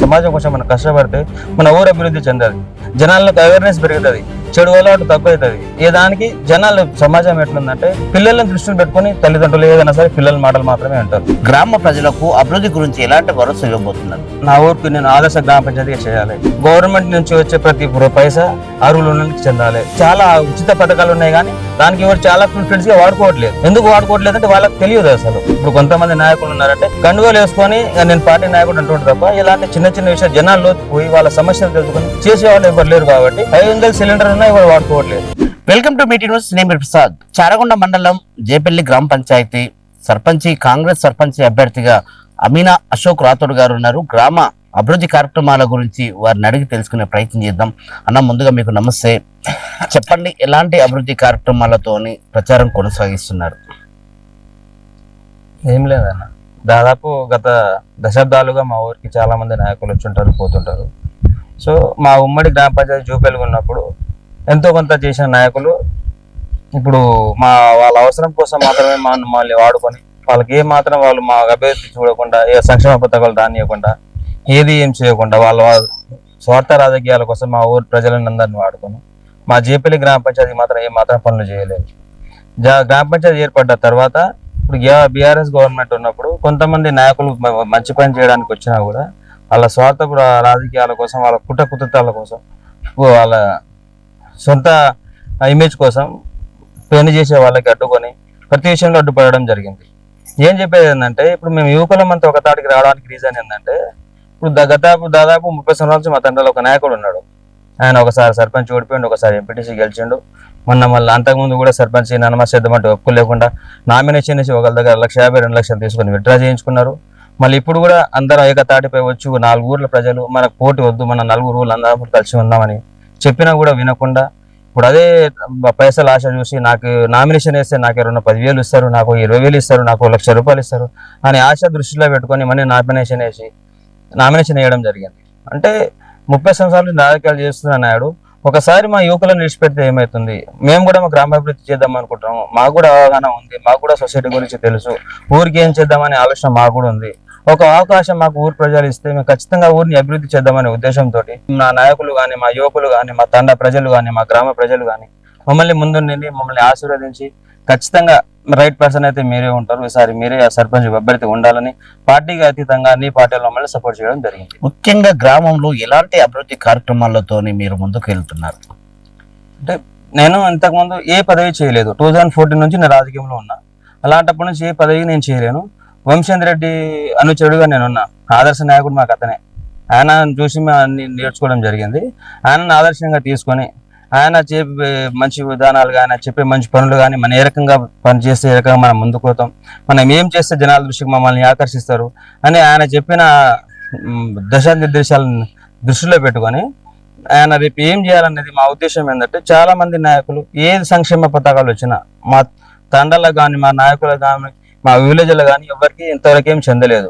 సమాజం కోసం మనం కష్టపడితే మన ఊరు అభివృద్ధి చెందదు. జనాలకు అవేర్నెస్ పెరుగుతుంది. చెడు అలవాటు తక్కువ అవుతుంది ఏ దానికి జనాలు సమాజం ఎట్లుందంటే పిల్లలను దృష్టిని పెట్టుకొని తల్లిదండ్రులు ఏదైనా సరే పిల్లల మాటలు మాత్రమే అంటారు గ్రామ ప్రజలకు అభివృద్ధి గురించి ఎలాంటి భరోసా ఇవ్వబోతున్నారు? నా ఊరికి నేను ఆదర్శ గ్రామ పంచాయతీగా చేయాలి. గవర్నమెంట్ నుంచి వచ్చే ప్రతి పైసా అరువులు చెందాలి. చాలా ఉచిత పథకాలు ఉన్నాయి కానీ దానికి ఎవరు చాలా ఫ్రెండ్స్గా వాడుకోవట్లేదు. ఎందుకు వాడుకోవట్లేదు అంటే వాళ్ళకి తెలియదు అసలు. ఇప్పుడు కొంతమంది నాయకులు ఉన్నారంటే కండుగోలు వేసుకొని నేను పార్టీ నాయకుడు అంటుంటారు తప్ప ఇలాంటి చిన్న చిన్న విషయాలు జనాల్లో పోయి వాళ్ళ సమస్యలు తెలుసుకొని చేసేవాళ్ళు ఎవరు లేరు కాబట్టి ఐదు వందల సిలిండర్ ఉన్నా ఎవరు వాడుకోవట్లేదు. వెల్కమ్ టు మీటింగ్ న్యూస్ నేను ప్రసాద్. చారగొండ మండలం జేపల్లి గ్రామ పంచాయతీ సర్పంచి కాంగ్రెస్ సర్పంచి అభ్యర్థిగా అమీనా అశోక్ రాథోడ్ గారు ఉన్నారు. గ్రామ అభివృద్ధి కార్యక్రమాల గురించి వారిని అడిగి తెలుసుకునే ప్రయత్నం చేద్దాం. అన్న ముందుగా మీకు నమస్తే. చెప్పండి ఎలాంటి అభివృద్ధి కార్యక్రమాలతోని ప్రచారం కొనసాగిస్తున్నారు? ఏం లేదన్న. దాదాపు గత దశాబ్దాలుగా మా ఊరికి చాలా మంది నాయకులు వచ్చుంటారు పోతుంటారు. సో మా ఉమ్మడి గ్రామ పంచాయతీ చూపెలుగు ఉన్నప్పుడు ఎంతో కొంత చేసిన నాయకులు ఇప్పుడు మా వాళ్ళ అవసరం కోసం మాత్రమే మా మమ్మల్ని వాడుకొని వాళ్ళకి ఏ మాత్రం వాళ్ళు మా అభివృద్ధి చూడకుండా ఏ సంక్షేమ పథకాలు రానియకుండా ఏది ఏం చేయకుండా వాళ్ళ స్వార్థ రాజకీయాల కోసం మా ఊరు ప్రజలను అందరిని వాడుకొని మా జేపల్లి గ్రామ పంచాయతీ మాత్రం ఏ మాత్రం పనులు చేయలేదు. జా- గ్రామ పంచాయతీ ఏర్పడ్డ తర్వాత ఇప్పుడు బీఆర్ఎస్ గవర్నమెంట్ ఉన్నప్పుడు కొంతమంది నాయకులు మంచి పని చేయడానికి వచ్చినా కూడా వాళ్ళ స్వార్థ రాజకీయాల కోసం వాళ్ళ కుట కుతృత్వాల కోసం వాళ్ళ సొంత ఇమేజ్ కోసం పని చేసే వాళ్ళకి అడ్డుకొని ప్రతి విషయంలో అడ్డుపడడం జరిగింది. ఏం చెప్పేది ఏంటంటే ఇప్పుడు మేము యువకులం అంతా ఒక తాటికి రావడానికి రీజన్ ఏంటంటే ఇప్పుడు దాదాపు గతాపు దాదాపు ముప్పై సంవత్సరాల నుంచి మా తండ్రిలో ఒక నాయకుడు ఉన్నాడు. ఆయన ఒకసారి సర్పంచ్ ఓడిపోయిండు ఒకసారి ఎంపీటీసీ గెలిచిండు. మొన్న మళ్ళీ అంతకుముందు కూడా సర్పంచ్ ఒక్క లేకుండా నామినేషన్ వేసి ఒకళ్ళ దగ్గర లక్ష యాభై రెండు లక్షలు తీసుకొని విత్డ్రా చేయించుకున్నారు. మళ్ళీ ఇప్పుడు కూడా అందరం ఏకతాటిపై వచ్చి నాలుగు ఊర్ల ప్రజలు మనకు పోటీ వద్దు మన నలుగురు ఊర్లు అందరం కలిసి ఉందామని చెప్పినా కూడా వినకుండా ఇప్పుడు అదే పైసలు ఆశ చూసి నాకు నామినేషన్ వేస్తే నాకు ఎవరైనా పదివేలు ఇస్తారు నాకు ఇరవై వేలు ఇస్తారు నాకు లక్ష రూపాయలు ఇస్తారు అని ఆశ దృష్టిలో పెట్టుకొని మనీ నామినేషన్ వేసి నామినేషన్ వేయడం జరిగింది. అంటే ముప్పై సంవత్సరాలు రాజకీయాలు చేస్తున్న నాయుడు ఒకసారి మా యువకులను విడిచిపెడితే ఏమవుతుంది మేము కూడా మా గ్రామాభివృద్ధి చేద్దాం అనుకుంటున్నాము. మాకు కూడా అవగాహన ఉంది. మాకు కూడా సొసైటీ గురించి తెలుసు. ఊరికి ఏం చేద్దామనే ఆలోచన మాకు కూడా ఉంది. ఒక అవకాశం మాకు ఊరు ప్రజలు ఇస్తే మేము ఖచ్చితంగా ఊరిని అభివృద్ధి చేద్దామనే ఉద్దేశంతో మా నాయకులు కానీ మా యువకులు కానీ మా తండ ప్రజలు కానీ మా గ్రామ ప్రజలు కానీ మమ్మల్ని ముందుండి మమ్మల్ని ఆశీర్వదించి ఖచ్చితంగా రైట్ పర్సన్ అయితే మీరే ఉంటారు. ఈసారి మీరే సర్పంచ్ అభ్యర్థి ఉండాలని పార్టీకి అతీతంగా అన్ని పార్టీల మమ్మల్ని సపోర్ట్ చేయడం జరిగింది. ముఖ్యంగా గ్రామంలో ఎలాంటి అభివృద్ధి కార్యక్రమాలతోని మీరు ముందుకు వెళ్తున్నారు అంటే నేను ఇంతకుముందు ఏ పదవి చేయలేదు. టూ థౌజండ్ ఫోర్టీన్ నుంచి నేను రాజకీయంలో ఉన్నా. అలాంటప్పటి నుంచి ఏ పదవి నేను చేయలేను. వంశేంద్ర రెడ్డి అనుచరుడుగా నేను ఉన్నా. ఆదర్శ నాయకుడు మాకు అతనే. ఆయన చూసి అన్ని నేర్చుకోవడం జరిగింది. ఆయనను ఆదర్శంగా తీసుకొని ఆయన చెప్పే మంచి విధానాలు కానీ చెప్పే మంచి పనులు కానీ మనం ఏ రకంగా పని చేస్తే ఏ రకంగా మనం ముందుకు పోతాం మనం ఏం చేస్తే జనాల దృష్టికి మమ్మల్ని ఆకర్షిస్తారు అని ఆయన చెప్పిన దశానిర్దేశాలను దృష్టిలో పెట్టుకొని ఆయన రేపు ఏం చేయాలనేది మా ఉద్దేశం ఏంటంటే చాలా మంది నాయకులు ఏ సంక్షేమ పథకాలు వచ్చినా మా తండలకు కానీ మా నాయకులకు కానీ మా విలేజ్లో కానీ ఎవరికి ఇంతవరకు ఏం చెందలేదు.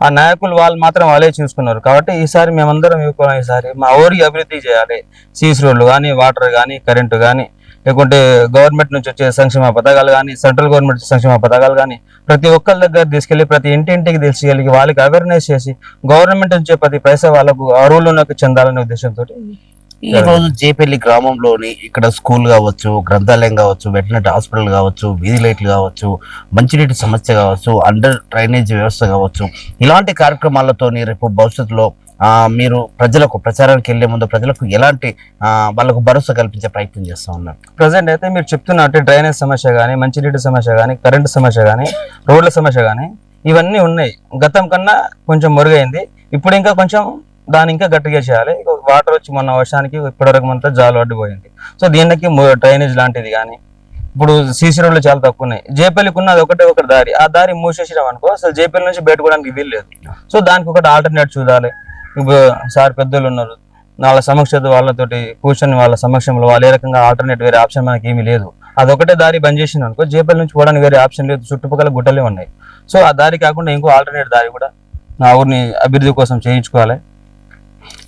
ఆ నాయకులు వాళ్ళు మాత్రం వాళ్ళే చూసుకున్నారు. కాబట్టి ఈసారి మేమందరం యువకులం ఈసారి మా ఊరికి అభివృద్ధి చేయాలి. సీస్ రోడ్లు కానీ వాటర్ కానీ కరెంటు కానీ లేకుంటే గవర్నమెంట్ నుంచి వచ్చే సంక్షేమ పథకాలు కానీ సెంట్రల్ గవర్నమెంట్ సంక్షేమ పథకాలు కానీ ప్రతి ఒక్కరి దగ్గర తీసుకెళ్ళి ప్రతి ఇంటింటికి తీసుకెళ్ళి వాళ్ళకి అవేర్నెస్ చేసి గవర్నమెంట్ నుంచి ప్రతి పైసా వాళ్ళకు అరువులకు చెందాలనే ఉద్దేశంతో ఈ రోజు జేపల్లి గ్రామంలోని ఇక్కడ స్కూల్ కావచ్చు గ్రంథాలయం కావచ్చు వెటనరీ హాస్పిటల్ కావచ్చు వీధి లైట్లు కావచ్చు మంచినీటి సమస్య కావచ్చు అండర్ డ్రైనేజ్ వ్యవస్థ కావచ్చు ఇలాంటి కార్యక్రమాలతోని రేపు భవిష్యత్తులో ఆ, మీరు ప్రజలకు ప్రచారానికి వెళ్ళే ముందు ప్రజలకు ఎలాంటి వాళ్ళకు భరోసా కల్పించే ప్రయత్నం చేస్తా ఉన్నారు? ప్రజెంట్ అయితే మీరు చెప్తున్నట్టు డ్రైనేజ్ సమస్య కానీ మంచినీటి సమస్య కానీ కరెంటు సమస్య కానీ రోడ్ల సమస్య కానీ ఇవన్నీ ఉన్నాయి. గతం కన్నా కొంచెం మెరుగైంది. ఇప్పుడు ఇంకా కొంచెం దాన్ని ఇంకా గట్టిగా చేయాలి. వాటర్ వచ్చి మొన్న వర్షానికి ఇప్పటివరకు మనతో జాలు అడ్డుపోయింది సో దీనికి డ్రైనేజ్ లాంటిది కానీ ఇప్పుడు సీసీ రోడ్లు చాలా తక్కువ ఉన్నాయి. జేపల్లికి ఉన్నది ఒకటే ఒక దారి. ఆ దారి మూసేసినాం అనుకో అసలు జేపల్లి నుంచి బయటకోవడానికి వీలు లేదు. సో దానికి ఒకటి ఆల్టర్నేట్ చూడాలి. ఇప్పుడు సార్ పెద్దలు ఉన్నారు. వాళ్ళ సమక్షత వాళ్ళతోటి కూర్చొని వాళ్ళ సమక్షంలో వాళ్ళు ఏ రకంగా ఆల్టర్నేట్ వేరే ఆప్షన్ మనకి ఏమీ లేదు. అదొకటే దారి బంద్ చేసిన అనుకో జేపల్లి నుంచి పోవడానికి వేరే ఆప్షన్ లేదు. చుట్టుపక్కల గుట్టలే ఉన్నాయి. సో ఆ దారి కాకుండా ఇంకో ఆల్టర్నేట్ దారి కూడా నా ఊరిని అభివృద్ధి కోసం చేయించుకోవాలి.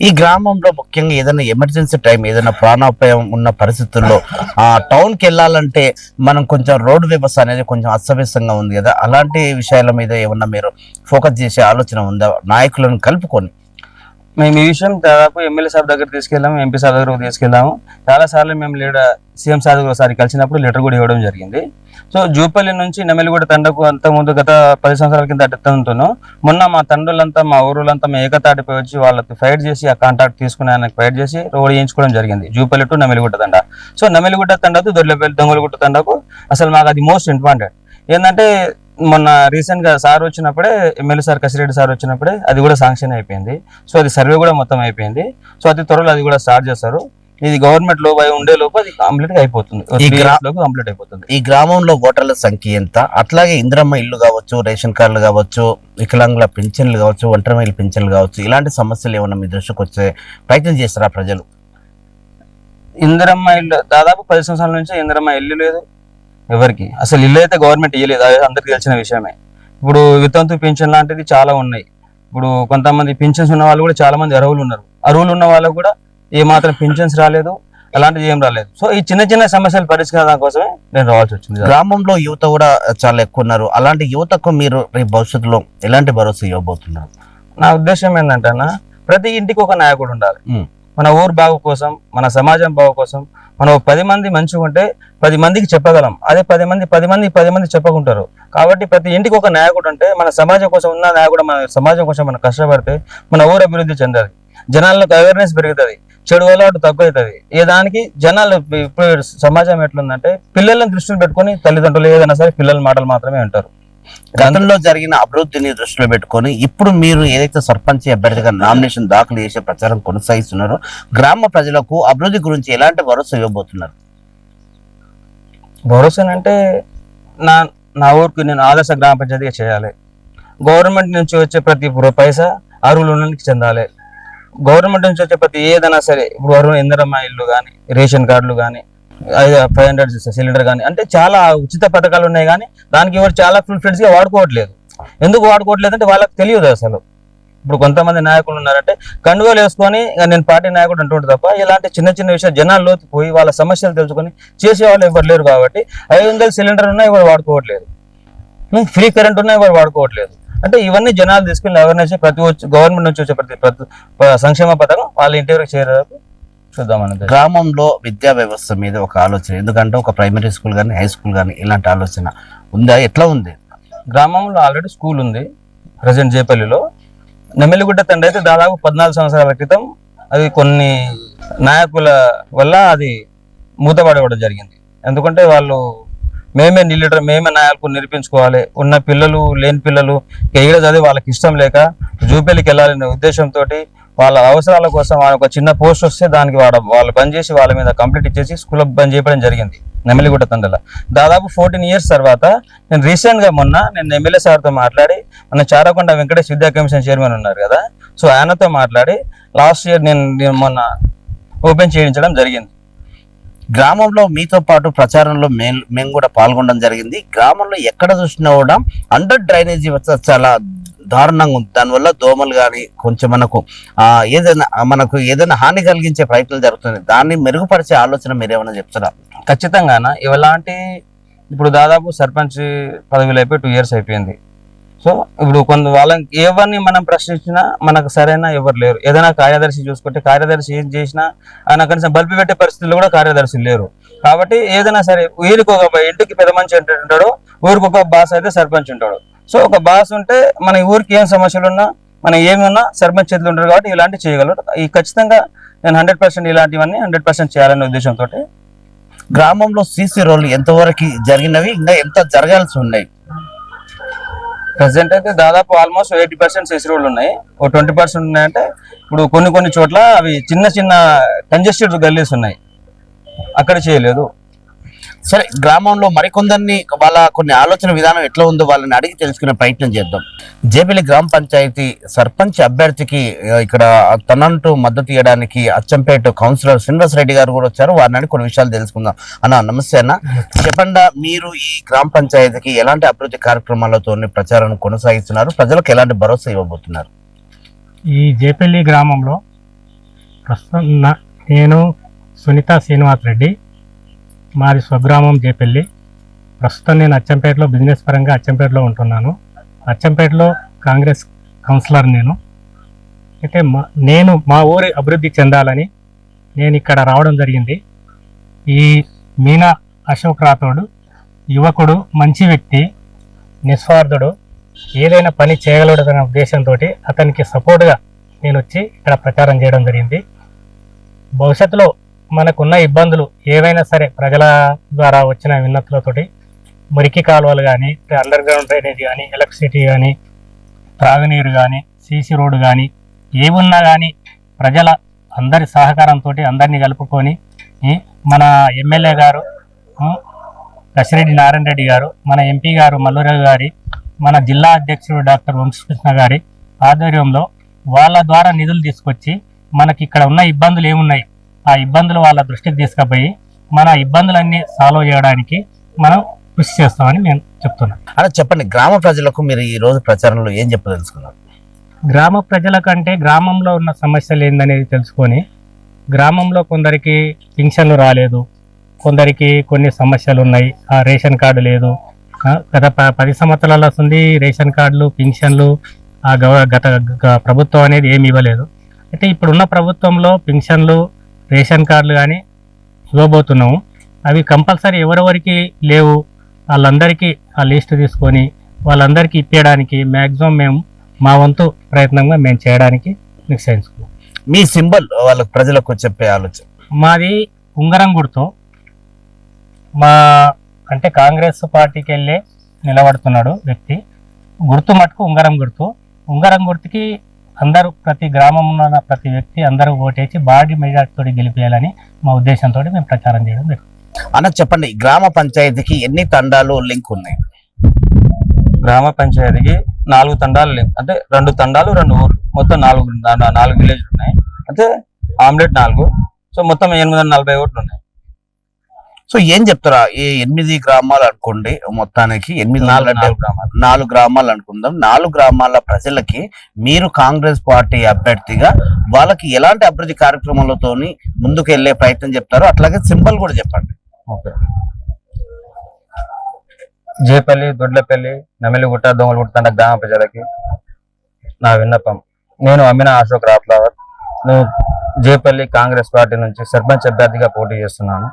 ఈ గ్రామంలో ముఖ్యంగా ఏదైనా ఎమర్జెన్సీ టైం ఏదైనా ప్రాణాపాయం ఉన్న పరిస్థితుల్లో ఆ టౌన్కి వెళ్ళాలంటే మనం కొంచెం రోడ్డు వ్యవస్థ అనేది కొంచెం అస్తవ్యస్తంగా ఉంది కదా. అలాంటి విషయాల మీద ఏమన్నా మీరు ఫోకస్ చేసే ఆలోచన ఉందా? నాయకులను కలుపుకొని. మేము ఈ విషయం దాదాపు ఎమ్మెల్యే సార్ దగ్గర తీసుకెళ్ళాము ఎంపీ సార్ దగ్గర తీసుకెళ్ళాము. చాలా సార్లు మేము లీడర్ సీఎం సార్ దగ్గర ఒకసారి కలిసినప్పుడు లెటర్ కూడా ఇవ్వడం జరిగింది. సో జూపల్లి నుంచి నెమలిగూడ తండకు అంతకుముందు ముందు గత పది సంవత్సరాల కింద అట్టెత్తుంటున్నాం మొన్న మా తండ్రులంతా మా ఊరులంతా మా ఏకతాటిపై వచ్చి వాళ్ళతో ఫైట్ చేసి ఆ కాంట్రాక్ట్ తీసుకుని ఆయనకు ఫైట్ చేసి రోడ్ చేయించుకోవడం జరిగింది Jupally to Nemaligutta Thanda. So Nemaligutta తండకు దొడ్లపల్లి దొంగలగుట్ట తండకు అసలు మాకు అది మోస్ట్ ఇంపార్టెంట్. ఏంటంటే మొన్న రీసెంట్గా సార్ వచ్చినప్పుడే ఎమ్మెల్యే సార్ కసిరెడ్డి సార్ వచ్చినప్పుడే అది కూడా శాంక్షన్ అయిపోయింది. సో అది సర్వే కూడా మొత్తం అయిపోయింది. సో అతి త్వరలో అది కూడా స్టార్ట్ చేస్తారు. ఇది గవర్నమెంట్లో ఉండే లోపు అది కంప్లీట్గా అయిపోతుంది. ఈ కంప్లీట్ అయిపోతుంది. ఈ గ్రామంలో ఓటర్ల సంఖ్య ఎంత? అట్లాగే ఇంద్రమ్మ ఇల్లు కావచ్చు రేషన్ కార్డులు కావచ్చు వికలాంగుల పింఛన్లు కావచ్చు ఒంటరి మహిళ పింఛన్లు కావచ్చు ఇలాంటి సమస్యలు ఏమైనా మీ దృష్టికి వచ్చే ప్రయత్నం చేస్తారా ప్రజలు? ఇందిరమ్మ ఇల్లు దాదాపు పది సంవత్సరాల నుంచి ఇందిరమ్మ ఇల్లు లేదు. ఎవరికి? అసలు ఇల్లు అయితే గవర్నమెంట్ అది అందరికి తెలిసిన విషయమే. ఇప్పుడు వితంతు పింఛన్ లాంటిది చాలా ఉన్నాయి. ఇప్పుడు కొంతమంది పింఛన్స్ ఉన్న వాళ్ళు కూడా చాలా మంది అర్హులు ఉన్నారు. అర్హులు ఉన్న వాళ్ళకు కూడా ఏ మాత్రం పింఛన్స్ రాలేదు అలాంటిది ఏం రాలేదు. సో ఈ చిన్న చిన్న సమస్యలు పరిష్కారం కోసమే నేను రావాల్సి వచ్చింది. గ్రామంలో యువత కూడా చాలా ఎక్కువ ఉన్నారు. అలాంటి యువతకు మీరు రేపు భవిష్యత్తులో ఎలాంటి భరోసా ఇవ్వబోతున్నారు? నా ఉద్దేశం ఏంటంటే ప్రతి ఇంటికి ఒక నాయకుడు ఉండాలి. మన ఊరు బాగు కోసం మన సమాజం బాగు కోసం మనం పది మంది మంచిగా ఉంటే పది మందికి చెప్పగలం. అదే పది మంది పది మంది పది మంది చెప్పకుంటారు. కాబట్టి ప్రతి ఇంటికి ఒక నాయకుడు అంటే మన సమాజం కోసం ఉన్న నాయకుడు మన సమాజం కోసం మనం కష్టపడితే మన ఊరు అభివృద్ధి చెందాలి జనాలకు అవేర్నెస్ పెరుగుతుంది. చెడు అలవాటు తక్కువ అవుతుంది ఏ దానికి జనాలు ఇప్పుడు సమాజం ఎట్లుందంటే పిల్లలను దృష్టిని పెట్టుకొని తల్లిదండ్రులు ఏదైనా సరే పిల్లల మాటలు మాత్రమే అంటారు. గతంలో జరిగిన అభివృద్ధిని దృష్టిలో పెట్టుకొని ఇప్పుడు మీరు ఏదైతే సర్పంచ్ అభ్యర్థిగా నామినేషన్ దాఖలు చేసే ప్రచారం కొనసాగిస్తున్నారో గ్రామ ప్రజలకు అభివృద్ధి గురించి ఎలాంటి భరోసా ఇవ్వబోతున్నారు? భరోసా అంటే నా నా ఊరికి నేను ఆదర్శ గ్రామ పంచాయతీగా చేయాలి గవర్నమెంట్ నుంచి వచ్చే ప్రతి పైసా అరువులు చెందాలి. గవర్నమెంట్ నుంచి వచ్చే ప్రతి ఏదైనా సరే ఇప్పుడు అరువు ఇందరమ్మ ఇల్లు కానీ రేషన్ కార్డులు కానీ ఫైవ్ హండ్రెడ్ సిలిండర్ కానీ అంటే చాలా ఉచిత పథకాలు ఉన్నాయి కానీ దానికి ఎవరు చాలా ఫుల్గా వాడుకోవట్లేదు. ఎందుకు వాడుకోవట్లేదు అంటే వాళ్ళకి తెలియదు అసలు. ఇప్పుడు కొంతమంది నాయకులు ఉన్నారంటే కండుగోలు వేసుకొని నేను పార్టీ నాయకుడు అంటుంటే తప్ప ఇలాంటి చిన్న చిన్న విషయాలు జనాల్లోకి పోయి వాళ్ళ సమస్యలు తెలుసుకొని చేసే వాళ్ళు ఎవరు లేరు కాబట్టి ఐదు వందల సిలిండర్ ఉన్నా ఎవరు వాడుకోవట్లేదు. ఫ్రీ కరెంట్ ఉన్నా ఎవరు వాడుకోవట్లేదు. అంటే ఇవన్నీ జనాలు తీసుకెళ్ళి అవేర్నెస్ ప్రతి వచ్చి గవర్నమెంట్ నుంచి వచ్చే ప్రతి ప్రతి సంక్షేమ పథకం వాళ్ళ ఇంటి వరకు చేరేందుకు చూద్దామని. గ్రామంలో విద్యా వ్యవస్థ మీద ఒక ఆలోచన ఎందుకంటే ఒక ప్రైమరీ స్కూల్ కానీ హై స్కూల్ కానీ ఇలాంటి ఆలోచన ఉందా? ఎట్లా ఉంది? గ్రామంలో ఆల్రెడీ స్కూల్ ఉంది ప్రజెంట్ జేపల్లిలో. నెమ్మిలిగుడ్డ తండ్రి అయితే దాదాపు పద్నాలుగు సంవత్సరాల క్రితం అది కొన్ని నాయకుల వల్ల అది మూతపడవడం జరిగింది. ఎందుకంటే వాళ్ళు మేమే నిల్లీటర్ మేమే నాయకులు నిరూపించుకోవాలి. ఉన్న పిల్లలు లేని పిల్లలు ఎక్కడ చదివి వాళ్ళకి ఇష్టం లేక జూపల్లికి వెళ్ళాలనే ఉద్దేశంతో వాళ్ళ అవసరాల కోసం వాళ్ళ ఒక చిన్న పోస్ట్ వస్తే దానికి వాడ వాళ్ళు బంద్ చేసి వాళ్ళ మీద కంప్లీట్ ఇచ్చేసి స్కూల్ బంద్ చేయడం జరిగింది నెమలిగుట్ట తండల. దాదాపు ఫోర్టీన్ ఇయర్స్ తర్వాత నేను రీసెంట్గా మొన్న నేను ఎమ్మెల్యే సార్తో మాట్లాడి మన చారకొండ వెంకటేష్ విద్యా కమిషన్ చైర్మన్ ఉన్నారు కదా సో ఆయనతో మాట్లాడి లాస్ట్ ఇయర్ నేను నేను మొన్న ఓపెన్ చేయించడం జరిగింది. గ్రామంలో మీతో పాటు ప్రచారంలో మేము మేము కూడా పాల్గొనడం జరిగింది. గ్రామంలో ఎక్కడ చూసినా కూడా అండర్ డ్రైనేజీ చాలా దారుణంగా ఉంది. దానివల్ల దోమలు కానీ కొంచెం మనకు ఏదైనా మనకు ఏదైనా హాని కలిగించే ప్రయత్నం జరుగుతుంది దాన్ని మెరుగుపరిచే ఆలోచన మీరు ఏమైనా చెప్తారా? ఖచ్చితంగానా? ఇలాంటి ఇప్పుడు దాదాపు సర్పంచ్ పదవిలో అయిపోయి టూ ఇయర్స్ అయిపోయింది. సో ఇప్పుడు కొంత వాళ్ళని ఎవరిని మనం ప్రశ్నించినా మనకు సరైన ఎవరు లేరు. ఏదైనా కార్యదర్శి చూసుకుంటే కార్యదర్శి ఏం చేసినా ఆయన కనీసం బల్బి పెట్టే పరిస్థితుల్లో కూడా కార్యదర్శి లేరు. కాబట్టి ఏదైనా సరే ఊరికి ఒక ఇంటికి పెద్ద మనిషి ఉంటాడు ఊరికి ఒక బాస్ అయితే సర్పంచ్ ఉంటాడు. సో ఒక బాస్ ఉంటే మన ఊరికి ఏం సమస్యలు ఉన్నా మనం ఏమి ఉన్నా సర్పంచ్ చేతులు ఉంటారు కాబట్టి ఇలాంటివి చేయగలరు. ఈ ఖచ్చితంగా నేను హండ్రెడ్ పర్సెంట్ ఇలాంటివన్నీ హండ్రెడ్ పర్సెంట్ చేయాలనే ఉద్దేశంతో గ్రామంలో సీసీ రోడ్లు ఎంతవరకు జరిగినవి? ఇంకా ఎంత జరగాల్సి ఉన్నాయి? ప్రజెంట్ అయితే దాదాపు ఆల్మోస్ట్ ఎయిటీ పర్సెంట్ సిసి రోడ్లు ఉన్నాయి. ఓ ట్వంటీ పర్సెంట్ ఉన్నాయంటే ఇప్పుడు కొన్ని కొన్ని చోట్ల అవి చిన్న చిన్న కంజెస్టెడ్ గల్లీస్ ఉన్నాయి. అక్కడ చేయలేదు. సరే గ్రామంలో మరికొందరిని వాళ్ళ కొన్ని ఆలోచన విధానం ఎట్లా ఉందో వాళ్ళని అడిగి తెలుసుకునే ప్రయత్నం చేద్దాం. జేపల్లి గ్రామ పంచాయతీ సర్పంచ్ అభ్యర్థికి ఇక్కడ తనంటూ మద్దతు ఇవ్వడానికి అచ్చంపేట కౌన్సిలర్ శ్రీనివాస్ రెడ్డి గారు కూడా వచ్చారు. వారిని అడిగి కొన్ని విషయాలు తెలుసుకుందాం. అన్న నమస్తే అన్న. చెప్పండి మీరు ఈ గ్రామ పంచాయతీకి ఎలాంటి అభివృద్ధి కార్యక్రమాలతో ప్రచారం కొనసాగిస్తున్నారు? ప్రజలకు ఎలాంటి భరోసా ఇవ్వబోతున్నారు? ఈ జేపల్లి గ్రామంలో ప్రస్తుతం నేను సునీత శ్రీనివాస్ రెడ్డి మాది స్వగ్రామం జేపల్లి. ప్రస్తుతం నేను అచ్చంపేటలో బిజినెస్ పరంగా అచ్చంపేటలో ఉంటున్నాను. అచ్చంపేటలో కాంగ్రెస్ కౌన్సిలర్ నేను. అయితే మా- నేను మా ఊరి అభివృద్ధి చెందాలని నేను ఇక్కడ రావడం జరిగింది. ఈ మీనా అశోక్ రాథోడు యువకుడు మంచి వ్యక్తి నిస్వార్థుడు. ఏదైనా పని చేయగలడదనే ఉద్దేశంతో అతనికి సపోర్ట్గా నేను వచ్చి ఇక్కడ ప్రచారం చేయడం జరిగింది. భవిష్యత్తులో మనకున్న ఇబ్బందులు ఏవైనా సరే ప్రజల ద్వారా వచ్చిన విన్నతులతోటి మురికి కాలువలు కానీ అండర్ గ్రౌండ్ డ్రైనేజ్ కానీ ఎలక్ట్రిసిటీ కానీ త్రాగునీరు కానీ సీసీ రోడ్డు కానీ ఏమున్నా కానీ ప్రజల అందరి సహకారంతో అందరినీ కలుపుకొని మన ఎమ్మెల్యే గారు దశరెడ్డి కసిరెడ్డి నారాయణ రెడ్డి గారు మన ఎంపీ గారు మల్లురావు గారి మన జిల్లా అధ్యక్షుడు డాక్టర్ వంశకృష్ణ గారి ఆధ్వర్యంలో వాళ్ళ ద్వారా నిధులు తీసుకొచ్చి మనకి ఇక్కడ ఉన్న ఇబ్బందులు ఏమున్నాయి? ఆ ఇబ్బందులు వాళ్ళ దృష్టికి తీసుకుపోయి మన ఇబ్బందులన్నీ సాల్వ్ చేయడానికి మనం కృషి చేస్తామని నేను చెప్తున్నాను అలా చెప్పండి గ్రామ ప్రజలకు మీరు ఈ రోజు ప్రచారంలో ఏం చెప్పదలుచుకున్నారు? గ్రామ ప్రజల కంటే గ్రామంలో ఉన్న సమస్యలు ఏందనేది తెలుసుకొని గ్రామంలో కొందరికి పింఛన్లు రాలేదు కొందరికి కొన్ని సమస్యలు ఉన్నాయి ఆ రేషన్ కార్డు లేదు. గత పది సంవత్సరాల వస్తుంది రేషన్ కార్డులు పింఛన్లు ఆ గవ గత ప్రభుత్వం అనేది ఏమి ఇవ్వలేదు. అయితే ఇప్పుడున్న ప్రభుత్వంలో పింఛన్లు రేషన్ కార్డులు కానీ ఇవ్వబోతున్నాము అవి కంపల్సరీ ఎవరెవరికి లేవు వాళ్ళందరికీ ఆ లిస్ట్ తీసుకొని వాళ్ళందరికీ ఇప్పించడానికి మ్యాక్సిమం మేము మా వంతు ప్రయత్నంగా మేము చేయడానికి నిశ్చయించుకున్నాం. మీ సింబల్ వాళ్ళకు ప్రజలకు చెప్పే ఆలోచన. మాది ఉంగరం గుర్తు మా అంటే కాంగ్రెస్ పార్టీకి వెళ్ళే నిలబడుతున్నాడు వ్యక్తి. గుర్తు మటుకు ఉంగరం గుర్తు ఉంగరం గుర్తుకి అందరూ ప్రతి గ్రామంలో ఉన్న ప్రతి వ్యక్తి అందరూ ఓటేసి భారీ మెజార్టీతో గెలిపేయాలని మా ఉద్దేశంతో మేము ప్రచారం చేయడం జరుగుతుంది అన్న చెప్పండి గ్రామ పంచాయతీకి ఎన్ని తండాలు లింక్ ఉన్నాయి? గ్రామ పంచాయతీకి నాలుగు తండాలు లేవు అంటే రెండు తండాలు రెండు ఊర్లు. మొత్తం నాలుగు నాలుగు విలేజ్లు ఉన్నాయి. అంటే ఆమ్లెట్ నాలుగు. సో మొత్తం ఎనిమిది వందల నలభై ఓట్లు ఉన్నాయి. సో ఏం చెప్తారా? ఈ ఎనిమిది గ్రామాలు అనుకోండి మొత్తానికి ఎనిమిది నాలుగు గ్రామాలు. నాలుగు గ్రామాలు అనుకుందాం. నాలుగు గ్రామాల ప్రజలకి మీరు కాంగ్రెస్ పార్టీ అభ్యర్థిగా వాళ్ళకి ఎలాంటి అభివృద్ధి కార్యక్రమాలతోని ముందుకు వెళ్ళే ప్రయత్నం చెప్తారో అట్లాగే సింబల్ కూడా చెప్పండి. ఓకే. జేపల్లి దొడ్లపల్లి నమిలిగుట్ట దొంగలగుట్ట తండ గ్రామ ప్రజలకి నా విన్నపం. నేను అమిన అశోక్ రాఫ్లవర్ నేను జేపల్లి కాంగ్రెస్ పార్టీ నుంచి సర్పంచ్ అభ్యర్థిగా పోటీ చేస్తున్నాను.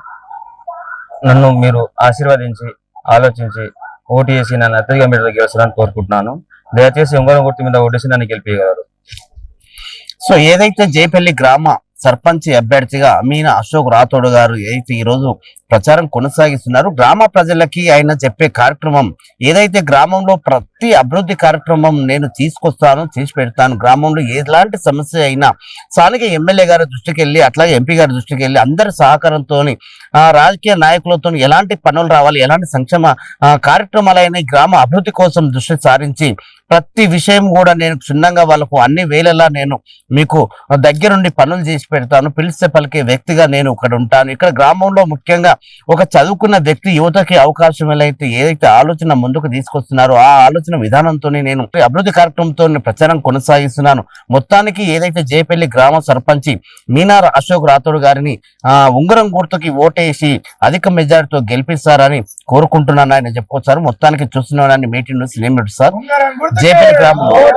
నన్ను మీరు ఆశీర్వదించి ఆలోచించి ఓటు చేసి నన్ను అత్యధిక మీరు గెలుస్తారని కోరుకుంటున్నాను. దయచేసి ఉంగరం గుర్తు మీద ఓటేసి నన్ను గెలిపించగలరు సో ఏదైతే జేపల్లి గ్రామ సర్పంచ్ అభ్యర్థిగా మీన అశోక్ రాథోడ్ గారు ఏదైతే ఈ రోజు ప్రచారం కొనసాగిస్తున్నారు గ్రామ ప్రజలకి ఆయన చెప్పే కార్యక్రమం ఏదైతే గ్రామంలో ప్రతి అభివృద్ధి కార్యక్రమం నేను తీసుకొస్తాను చేసి పెడతాను. గ్రామంలో ఎలాంటి సమస్య అయినా స్థానిక ఎమ్మెల్యే గారి దృష్టికి వెళ్ళి అట్లాగే ఎంపీ గారి దృష్టికి వెళ్ళి అందరి సహకారంతో రాజకీయ నాయకులతో ఎలాంటి పనులు రావాలి ఎలాంటి సంక్షేమ కార్యక్రమాలైన గ్రామ అభివృద్ధి కోసం దృష్టి సారించి ప్రతి విషయం కూడా నేను క్షుణ్ణంగా వాళ్ళకు అన్ని వేళలా నేను మీకు దగ్గరుండి పనులు చేసి పెడతాను. పిలిస్తే పలికే వ్యక్తిగా నేను ఇక్కడ ఉంటాను. ఇక్కడ గ్రామంలో ముఖ్యంగా ఒక చదువుకున్న వ్యక్తి యువతకి అవకాశం ఎలా అయితే ఏదైతే ఆలోచన ముందుకు తీసుకొస్తున్నారో ఆ ఆలోచన విధానంతోనే నేను అభివృద్ధి కార్యక్రమంతో ప్రచారం కొనసాగిస్తున్నాను. మొత్తానికి ఏదైతే జేపల్లి గ్రామ సర్పంచి మీనార్ అశోక్ రాథోడ్ గారిని ఆ ఉంగరం గుర్తుకి ఓటేసి అధిక మెజారిటీతో గెలిపిస్తారని కోరుకుంటున్నాను ఆయన చెప్పుకొచ్చారు. మొత్తానికి చూస్తున్నానని meeting news name sir. Jepalli గ్రామంలో.